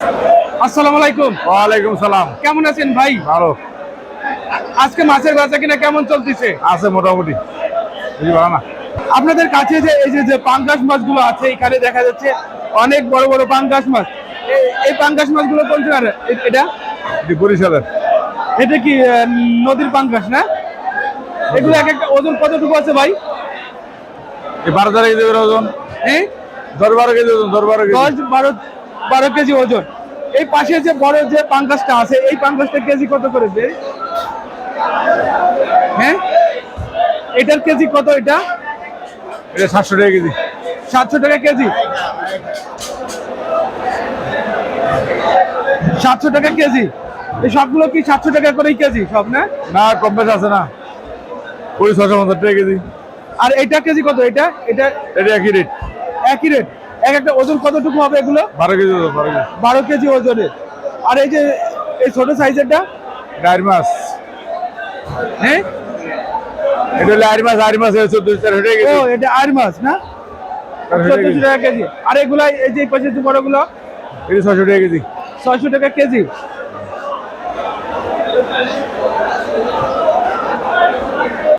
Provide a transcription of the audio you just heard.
আসসালামু আলাইকুম। ওয়ালাইকুম সালাম। কেমন আছেন ভাই? ভালো। আজকে মাছের বেচা কিনা কেমন চলতেছে? আছে মোটামুটি। বুঝি ভালো না। আপনাদের কাছে যে এই যে পাঙ্গাস মাছগুলো আছে এখানে দেখা যাচ্ছে অনেক বড় বড় পাঙ্গাস মাছ। এই পাঙ্গাস মাছগুলো কোন এটা? বরিশালের। এটা কি নদীর পাঙ্গাস না? এগুলো এক একটা ওজন কতটুকু আছে ভাই? বারো তেরো কেজি ওজন। হ্যাঁ? দশ বারো কেজি ওজন দশ বারো কেজি। দশ বারো বারো কেজি ওজন। এই পাশে যে বড় যে পাঙ্গাসটা আছে এই পাঙ্গাসটা কেজি কত করে দেয় হ্যাঁ? এটার কেজি কত এটা? এটা সাতশো টাকা কেজি। সাতশো টাকা কেজি? সাতশো টাকা কেজি? এই সবগুলো কি সাতশো টাকা করেই কেজি সব না? না কম বেশি আছে না। কুড়ি ছশো পঞ্চাশ টাকা কেজি। আর এটা কেজি কত এটা? এটা এটা একই রেট একই রেট এক একটা ওজন কতটুকু হবে এগুলো? বারো কেজি ওজন বারো কেজি। ওজনের আর এই যে এই ছোট সাইজেরটা? আড়ি মাছ হ্যাঁ? এটা হলো আড়ি মাছ আড়ি মাছ চোদ্দ চারশো ও এটা আর মাছ না? চোদ্দশো কেজি। টাকা কেজি। আর এগুলা এই যে পাশে যে বড়গুলো? এটা ছশো টাকা কেজি। ছয়শো টাকা কেজি।